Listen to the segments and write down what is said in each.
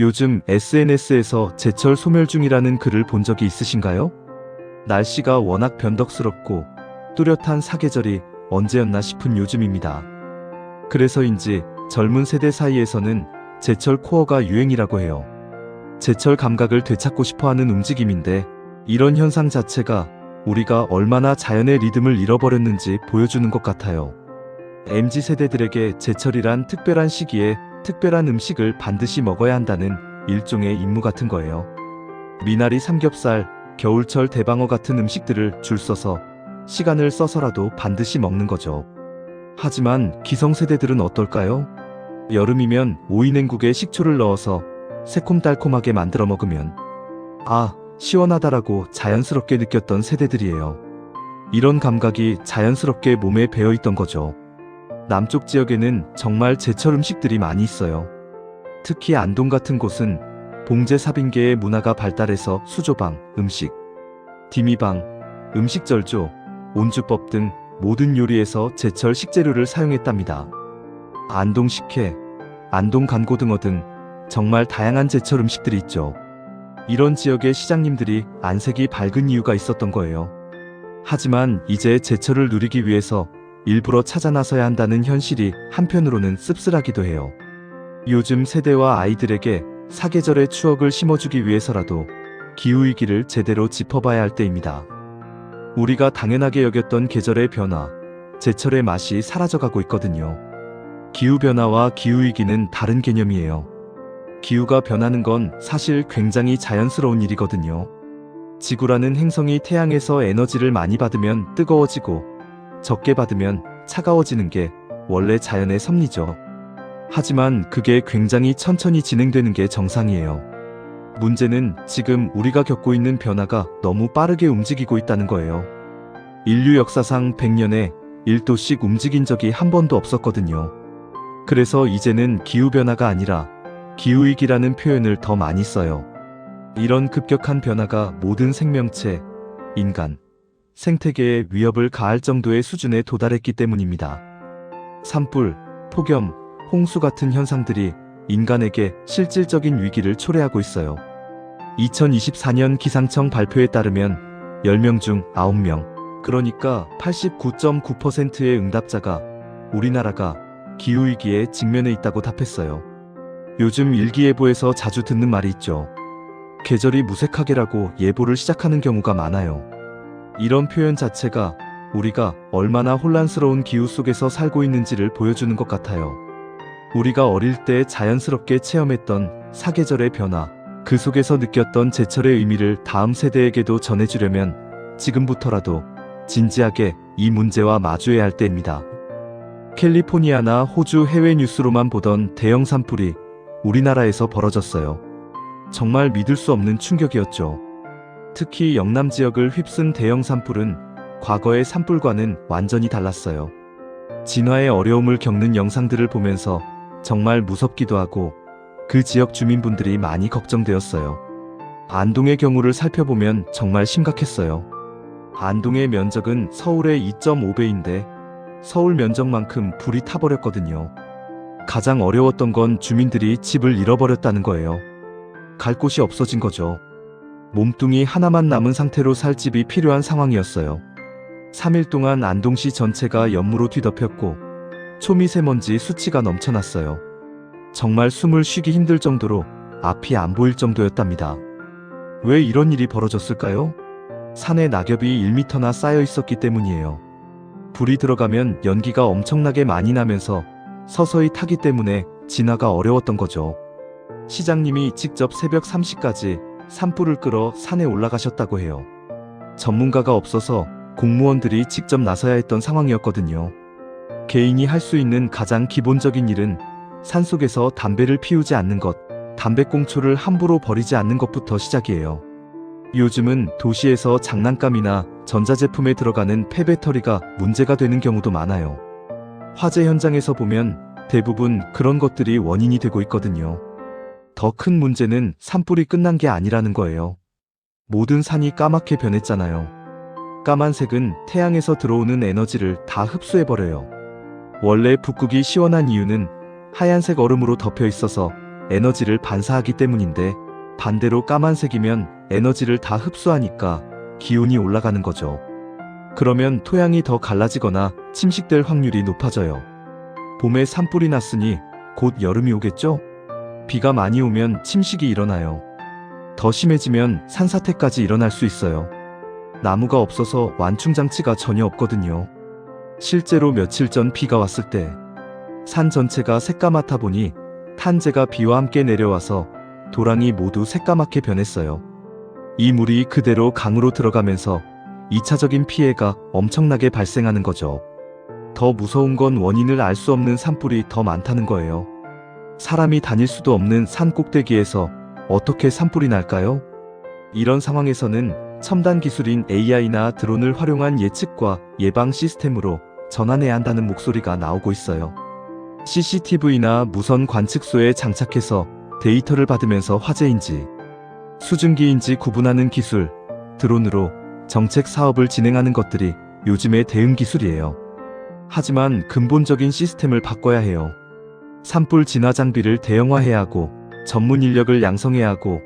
요즘 SNS에서 제철 소멸 중이라는 글을 본 적이 있으신가요? 날씨가 워낙 변덕스럽고 뚜렷한 사계절이 언제였나 싶은 요즘입니다. 그래서인지 젊은 세대 사이에서는 제철 코어가 유행이라고 해요. 제철 감각을 되찾고 싶어 하는 움직임인데 이런 현상 자체가 우리가 얼마나 자연의 리듬을 잃어버렸는지 보여주는 것 같아요. MZ 세대들에게 제철이란 특별한 시기에 특별한 음식을 반드시 먹어야 한다는 일종의 임무 같은 거예요. 미나리 삼겹살, 겨울철 대방어 같은 음식들을 줄 서서 시간을 써서라도 반드시 먹는 거죠. 하지만 기성세대들은 어떨까요? 여름이면 오이냉국에 식초를 넣어서 새콤달콤하게 만들어 먹으면 아, 시원하다라고 자연스럽게 느꼈던 세대들이에요. 이런 감각이 자연스럽게 몸에 배어 있던 거죠. 남쪽 지역에는 정말 제철 음식들이 많이 있어요. 특히 안동 같은 곳은 봉제 사빙계의 문화가 발달해서 수조방, 음식, 디미방, 음식절조, 온주법 등 모든 요리에서 제철 식재료를 사용했답니다. 안동 식혜, 안동 간고 등어 등 정말 다양한 제철 음식들이 있죠. 이런 지역의 시장님들이 안색이 밝은 이유가 있었던 거예요. 하지만 이제 제철을 누리기 위해서 일부러 찾아 나서야 한다는 현실이 한편으로는 씁쓸하기도 해요. 요즘 세대와 아이들에게 사계절의 추억을 심어주기 위해서라도 기후위기를 제대로 짚어봐야 할 때입니다. 우리가 당연하게 여겼던 계절의 변화, 제철의 맛이 사라져가고 있거든요. 기후변화와 기후위기는 다른 개념이에요. 기후가 변하는 건 사실 굉장히 자연스러운 일이거든요. 지구라는 행성이 태양에서 에너지를 많이 받으면 뜨거워지고 적게 받으면 차가워지는 게 원래 자연의 섭리죠. 하지만 그게 굉장히 천천히 진행되는 게 정상이에요. 문제는 지금 우리가 겪고 있는 변화가 너무 빠르게 움직이고 있다는 거예요. 인류 역사상 100년에 1도씩 움직인 적이 한 번도 없었거든요. 그래서 이제는 기후변화가 아니라 기후위기라는 표현을 더 많이 써요. 이런 급격한 변화가 모든 생명체, 인간, 생태계에 위협을 가할 정도의 수준에 도달했기 때문입니다. 산불, 폭염, 홍수 같은 현상들이 인간에게 실질적인 위기를 초래하고 있어요. 2024년 기상청 발표에 따르면 10명 중 9명, 그러니까 89.9%의 응답자가 우리나라가 기후위기에 직면해 있다고 답했어요. 요즘 일기예보에서 자주 듣는 말이 있죠. 계절이 무색하게라고 예보를 시작하는 경우가 많아요. 이런 표현 자체가 우리가 얼마나 혼란스러운 기후 속에서 살고 있는지를 보여주는 것 같아요. 우리가 어릴 때 자연스럽게 체험했던 사계절의 변화, 그 속에서 느꼈던 제철의 의미를 다음 세대에게도 전해주려면 지금부터라도 진지하게 이 문제와 마주해야 할 때입니다. 캘리포니아나 호주 해외 뉴스로만 보던 대형 산불이 우리나라에서 벌어졌어요. 정말 믿을 수 없는 충격이었죠. 특히 영남 지역을 휩쓴 대형 산불은 과거의 산불과는 완전히 달랐어요. 진화의 어려움을 겪는 영상들을 보면서 정말 무섭기도 하고 그 지역 주민분들이 많이 걱정되었어요. 안동의 경우를 살펴보면 정말 심각했어요. 안동의 면적은 서울의 2.5배인데 서울 면적만큼 불이 타버렸거든요. 가장 어려웠던 건 주민들이 집을 잃어버렸다는 거예요. 갈 곳이 없어진 거죠. 몸뚱이 하나만 남은 상태로 살 집이 필요한 상황이었어요. 3일 동안 안동시 전체가 연무로 뒤덮였고 초미세먼지 수치가 넘쳐났어요. 정말 숨을 쉬기 힘들 정도로 앞이 안 보일 정도였답니다. 왜 이런 일이 벌어졌을까요? 산에 낙엽이 1m나 쌓여 있었기 때문이에요. 불이 들어가면 연기가 엄청나게 많이 나면서 서서히 타기 때문에 진화가 어려웠던 거죠. 시장님이 직접 새벽 3시까지 산불을 끌어 산에 올라가셨다고 해요. 전문가가 없어서 공무원들이 직접 나서야 했던 상황이었거든요. 개인이 할 수 있는 가장 기본적인 일은 산속에서 담배를 피우지 않는 것, 담배꽁초를 함부로 버리지 않는 것부터 시작이에요. 요즘은 도시에서 장난감이나 전자제품에 들어가는 폐배터리가 문제가 되는 경우도 많아요. 화재 현장에서 보면 대부분 그런 것들이 원인이 되고 있거든요. 더 큰 문제는 산불이 끝난 게 아니라는 거예요. 모든 산이 까맣게 변했잖아요. 까만색은 태양에서 들어오는 에너지를 다 흡수해버려요. 원래 북극이 시원한 이유는 하얀색 얼음으로 덮여 있어서 에너지를 반사하기 때문인데 반대로 까만색이면 에너지를 다 흡수하니까 기온이 올라가는 거죠. 그러면 토양이 더 갈라지거나 침식될 확률이 높아져요. 봄에 산불이 났으니 곧 여름이 오겠죠? 비가 많이 오면 침식이 일어나요. 더 심해지면 산사태까지 일어날 수 있어요. 나무가 없어서 완충장치가 전혀 없거든요. 실제로 며칠 전 비가 왔을 때 산 전체가 새까맣다 보니 탄재가 비와 함께 내려와서 도랑이 모두 새까맣게 변했어요. 이 물이 그대로 강으로 들어가면서 2차적인 피해가 엄청나게 발생하는 거죠. 더 무서운 건 원인을 알 수 없는 산불이 더 많다는 거예요. 사람이 다닐 수도 없는 산 꼭대기에서 어떻게 산불이 날까요? 이런 상황에서는 첨단 기술인 AI나 드론을 활용한 예측과 예방 시스템으로 전환해야 한다는 목소리가 나오고 있어요. CCTV나 무선 관측소에 장착해서 데이터를 받으면서 화재인지 수증기인지 구분하는 기술, 드론으로 정책 사업을 진행하는 것들이 요즘의 대응 기술이에요. 하지만 근본적인 시스템을 바꿔야 해요. 산불 진화 장비를 대형화해야 하고 전문 인력을 양성해야 하고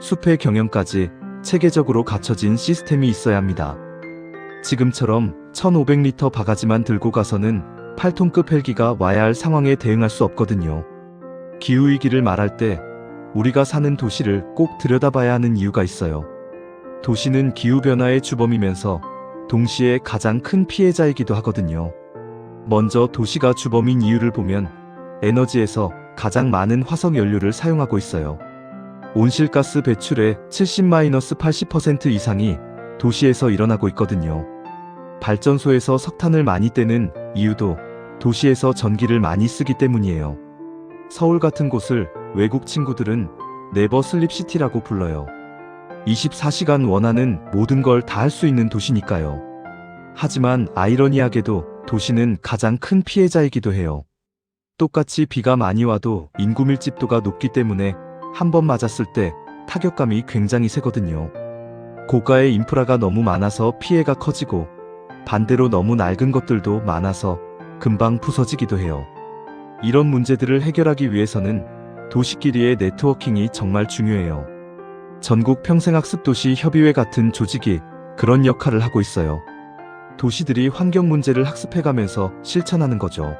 숲의 경영까지 체계적으로 갖춰진 시스템이 있어야 합니다. 지금처럼 1500리터 바가지만 들고 가서는 8톤급 헬기가 와야 할 상황에 대응할 수 없거든요. 기후위기를 말할 때 우리가 사는 도시를 꼭 들여다봐야 하는 이유가 있어요. 도시는 기후변화의 주범이면서 동시에 가장 큰 피해자이기도 하거든요. 먼저 도시가 주범인 이유를 보면 에너지에서 가장 많은 화석 연료를 사용하고 있어요. 온실가스 배출의 70-80% 이상이 도시에서 일어나고 있거든요. 발전소에서 석탄을 많이 떼는 이유도 도시에서 전기를 많이 쓰기 때문이에요. 서울 같은 곳을 외국 친구들은 네버 슬립 시티라고 불러요. 24시간 원하는 모든 걸 다 할 수 있는 도시니까요. 하지만 아이러니하게도 도시는 가장 큰 피해자이기도 해요. 똑같이 비가 많이 와도 인구 밀집도가 높기 때문에 한 번 맞았을 때 타격감이 굉장히 세거든요. 고가의 인프라가 너무 많아서 피해가 커지고 반대로 너무 낡은 것들도 많아서 금방 부서지기도 해요. 이런 문제들을 해결하기 위해서는 도시끼리의 네트워킹이 정말 중요해요. 전국 평생학습도시 협의회 같은 조직이 그런 역할을 하고 있어요. 도시들이 환경 문제를 학습해가면서 실천하는 거죠.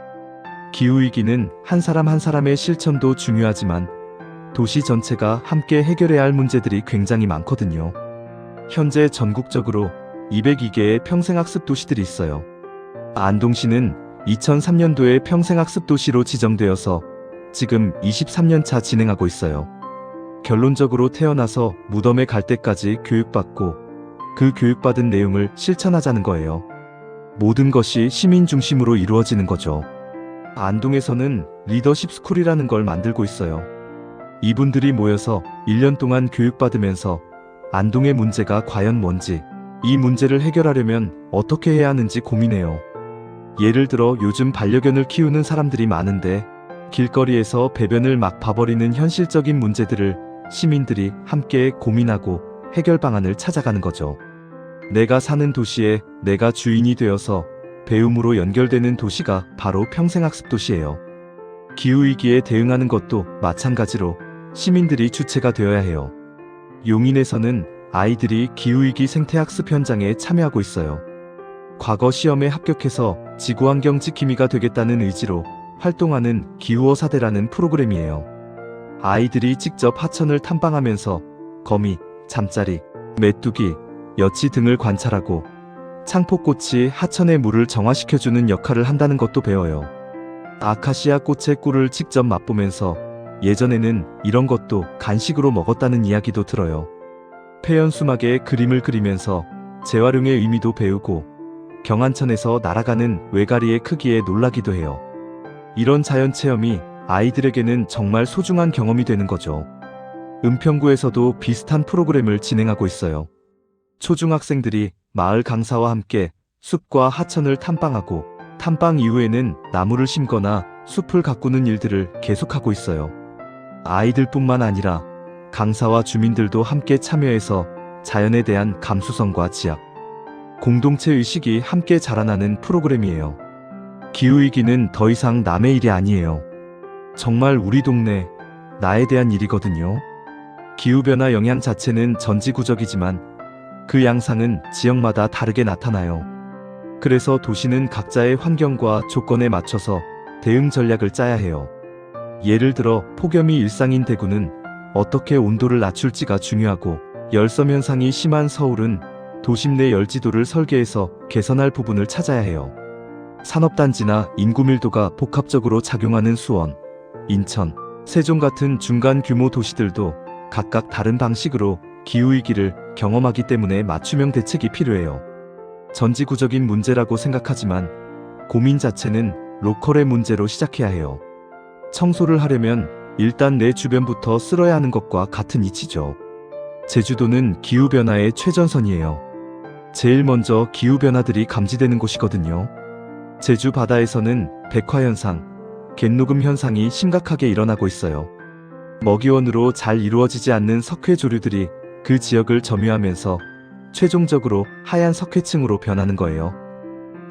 기후위기는 한 사람 한 사람의 실천도 중요하지만 도시 전체가 함께 해결해야 할 문제들이 굉장히 많거든요. 현재 전국적으로 202개의 평생학습 도시들이 있어요. 안동시는 2003년도에 평생학습 도시로 지정되어서 지금 23년차 진행하고 있어요. 결론적으로 태어나서 무덤에 갈 때까지 교육받고 그 교육받은 내용을 실천하자는 거예요. 모든 것이 시민 중심으로 이루어지는 거죠. 안동에서는 리더십 스쿨이라는 걸 만들고 있어요. 이분들이 모여서 1년 동안 교육받으면서 안동의 문제가 과연 뭔지, 이 문제를 해결하려면 어떻게 해야 하는지 고민해요. 예를 들어 요즘 반려견을 키우는 사람들이 많은데 길거리에서 배변을 막 봐버리는 현실적인 문제들을 시민들이 함께 고민하고 해결 방안을 찾아가는 거죠. 내가 사는 도시에 내가 주인이 되어서 배움으로 연결되는 도시가 바로 평생학습 도시예요. 기후위기에 대응하는 것도 마찬가지로 시민들이 주체가 되어야 해요. 용인에서는 아이들이 기후위기 생태학습 현장에 참여하고 있어요. 과거 시험에 합격해서 지구환경 지킴이가 되겠다는 의지로 활동하는 기후어 사대라는 프로그램이에요. 아이들이 직접 하천을 탐방하면서 거미, 잠자리, 메뚜기, 여치 등을 관찰하고 창포꽃이 하천의 물을 정화시켜주는 역할을 한다는 것도 배워요. 아카시아 꽃의 꿀을 직접 맛보면서 예전에는 이런 것도 간식으로 먹었다는 이야기도 들어요. 폐연 수막에 그림을 그리면서 재활용의 의미도 배우고 경안천에서 날아가는 외가리의 크기에 놀라기도 해요. 이런 자연 체험이 아이들에게는 정말 소중한 경험이 되는 거죠. 은평구에서도 비슷한 프로그램을 진행하고 있어요. 초중학생들이 마을 강사와 함께 숲과 하천을 탐방하고 탐방 이후에는 나무를 심거나 숲을 가꾸는 일들을 계속하고 있어요. 아이들뿐만 아니라 강사와 주민들도 함께 참여해서 자연에 대한 감수성과 지학, 공동체 의식이 함께 자라나는 프로그램이에요. 기후위기는 더 이상 남의 일이 아니에요. 정말 우리 동네, 나에 대한 일이거든요. 기후변화 영향 자체는 전지구적이지만 그 양상은 지역마다 다르게 나타나요. 그래서 도시는 각자의 환경과 조건에 맞춰서 대응 전략을 짜야 해요. 예를 들어 폭염이 일상인 대구는 어떻게 온도를 낮출지가 중요하고 열섬 현상이 심한 서울은 도심 내 열지도를 설계해서 개선할 부분을 찾아야 해요. 산업단지나 인구 밀도가 복합적으로 작용하는 수원, 인천, 세종 같은 중간 규모 도시들도 각각 다른 방식으로 기후위기를 경험하기 때문에 맞춤형 대책이 필요해요. 전지구적인 문제라고 생각하지만 고민 자체는 로컬의 문제로 시작해야 해요. 청소를 하려면 일단 내 주변부터 쓸어야 하는 것과 같은 이치죠. 제주도는 기후변화의 최전선이에요. 제일 먼저 기후변화들이 감지되는 곳이거든요. 제주 바다에서는 백화현상, 갯녹음 현상이 심각하게 일어나고 있어요. 먹이원으로 잘 이루어지지 않는 석회 조류들이 그 지역을 점유하면서 최종적으로 하얀 석회층으로 변하는 거예요.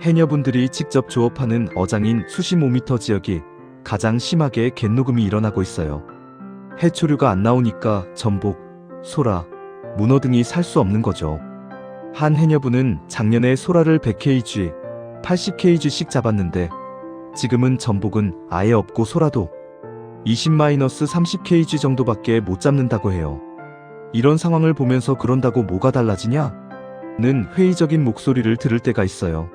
해녀분들이 직접 조업하는 어장인 수십 5미터 지역이 가장 심하게 갯녹음이 일어나고 있어요. 해초류가 안 나오니까 전복, 소라, 문어 등이 살 수 없는 거죠. 한 해녀분은 작년에 소라를 100kg, 80kg씩 잡았는데 지금은 전복은 아예 없고 소라도 20-30kg 정도밖에 못 잡는다고 해요. 이런 상황을 보면서 그런다고 뭐가 달라지냐? 는 회의적인 목소리를 들을 때가 있어요.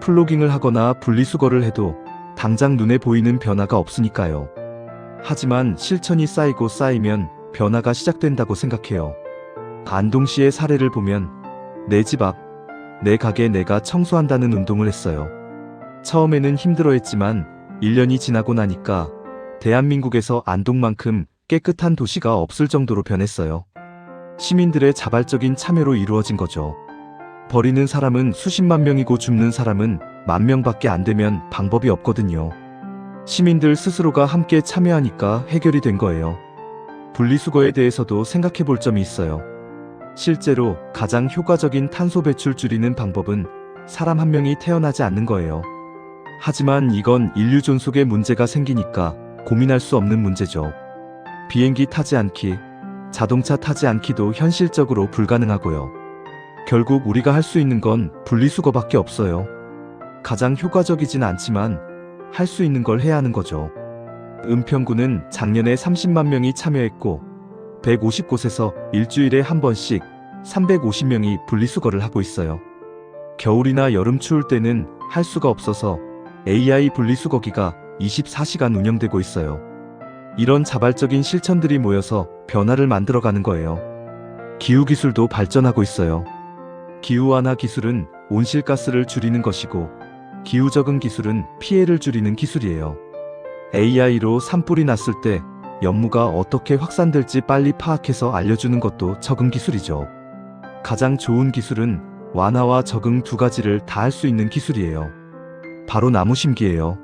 플로깅을 하거나 분리수거를 해도 당장 눈에 보이는 변화가 없으니까요. 하지만 실천이 쌓이고 쌓이면 변화가 시작된다고 생각해요. 안동시의 사례를 보면 내 집 앞, 내 가게 내가 청소한다는 운동을 했어요. 처음에는 힘들어 했지만 1년이 지나고 나니까 대한민국에서 안동만큼 깨끗한 도시가 없을 정도로 변했어요. 시민들의 자발적인 참여로 이루어진 거죠. 버리는 사람은 수십만 명이고 줍는 사람은 만 명밖에 안 되면 방법이 없거든요. 시민들 스스로가 함께 참여하니까 해결이 된 거예요. 분리수거에 대해서도 생각해 볼 점이 있어요. 실제로 가장 효과적인 탄소 배출 줄이는 방법은 사람 한 명이 태어나지 않는 거예요. 하지만 이건 인류 존속에 문제가 생기니까 고민할 수 없는 문제죠. 비행기 타지 않기, 자동차 타지 않기도 현실적으로 불가능하고요. 결국 우리가 할 수 있는 건 분리수거밖에 없어요. 가장 효과적이진 않지만 할 수 있는 걸 해야 하는 거죠. 은평구는 작년에 30만 명이 참여했고 150곳에서 일주일에 한 번씩 350명이 분리수거를 하고 있어요. 겨울이나 여름 추울 때는 할 수가 없어서 AI 분리수거기가 24시간 운영되고 있어요. 이런 자발적인 실천들이 모여서 변화를 만들어가는 거예요. 기후 기술도 발전하고 있어요. 기후 완화 기술은 온실가스를 줄이는 것이고, 기후 적응 기술은 피해를 줄이는 기술이에요. AI로 산불이 났을 때 연무가 어떻게 확산될지 빨리 파악해서 알려주는 것도 적응 기술이죠. 가장 좋은 기술은 완화와 적응 두 가지를 다 할 수 있는 기술이에요. 바로 나무 심기예요.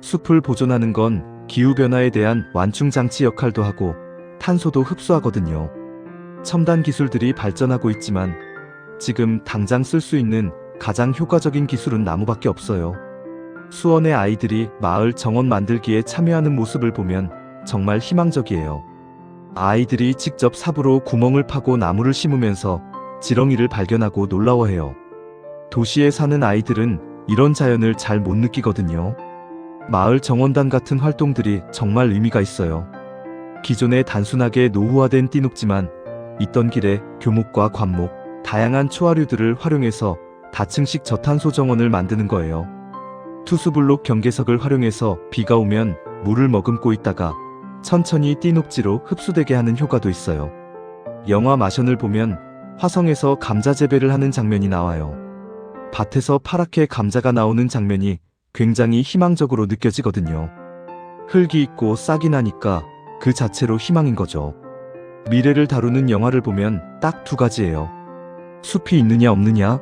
숲을 보존하는 건 기후변화에 대한 완충장치 역할도 하고 탄소도 흡수하거든요. 첨단 기술들이 발전하고 있지만 지금 당장 쓸 수 있는 가장 효과적인 기술은 나무밖에 없어요. 수원의 아이들이 마을 정원 만들기에 참여하는 모습을 보면 정말 희망적이에요. 아이들이 직접 삽으로 구멍을 파고 나무를 심으면서 지렁이를 발견하고 놀라워해요. 도시에 사는 아이들은 이런 자연을 잘 못 느끼거든요. 마을 정원단 같은 활동들이 정말 의미가 있어요. 기존에 단순하게 노후화된 띠녹지만 있던 길에 교목과 관목, 다양한 초화류들을 활용해서 다층식 저탄소 정원을 만드는 거예요. 투수블록 경계석을 활용해서 비가 오면 물을 머금고 있다가 천천히 띠녹지로 흡수되게 하는 효과도 있어요. 영화 마션을 보면 화성에서 감자 재배를 하는 장면이 나와요. 밭에서 파랗게 감자가 나오는 장면이 굉장히 희망적으로 느껴지거든요. 흙이 있고 싹이 나니까 그 자체로 희망인 거죠. 미래를 다루는 영화를 보면 딱 두 가지예요. 숲이 있느냐 없느냐?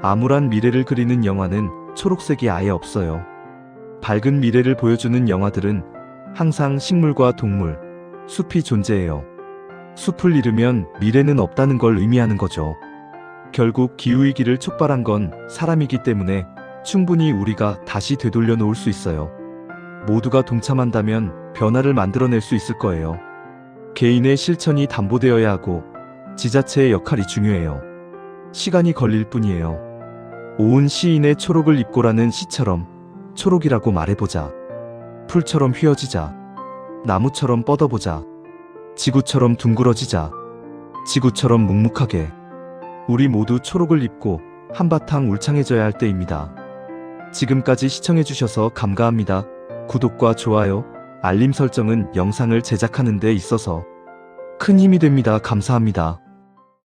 암울한 미래를 그리는 영화는 초록색이 아예 없어요. 밝은 미래를 보여주는 영화들은 항상 식물과 동물, 숲이 존재해요. 숲을 잃으면 미래는 없다는 걸 의미하는 거죠. 결국 기후위기를 촉발한 건 사람이기 때문에 충분히 우리가 다시 되돌려 놓을 수 있어요. 모두가 동참한다면 변화를 만들어낼 수 있을 거예요. 개인의 실천이 담보되어야 하고 지자체의 역할이 중요해요. 시간이 걸릴 뿐이에요. 오은 시인의 초록을 입고라는 시처럼 초록이라고 말해보자. 풀처럼 휘어지자. 나무처럼 뻗어보자. 지구처럼 둥그러지자. 지구처럼 묵묵하게. 우리 모두 초록을 입고 한바탕 울창해져야 할 때입니다. 지금까지 시청해주셔서 감사합니다. 구독과 좋아요, 알림 설정은 영상을 제작하는 데 있어서 큰 힘이 됩니다. 감사합니다.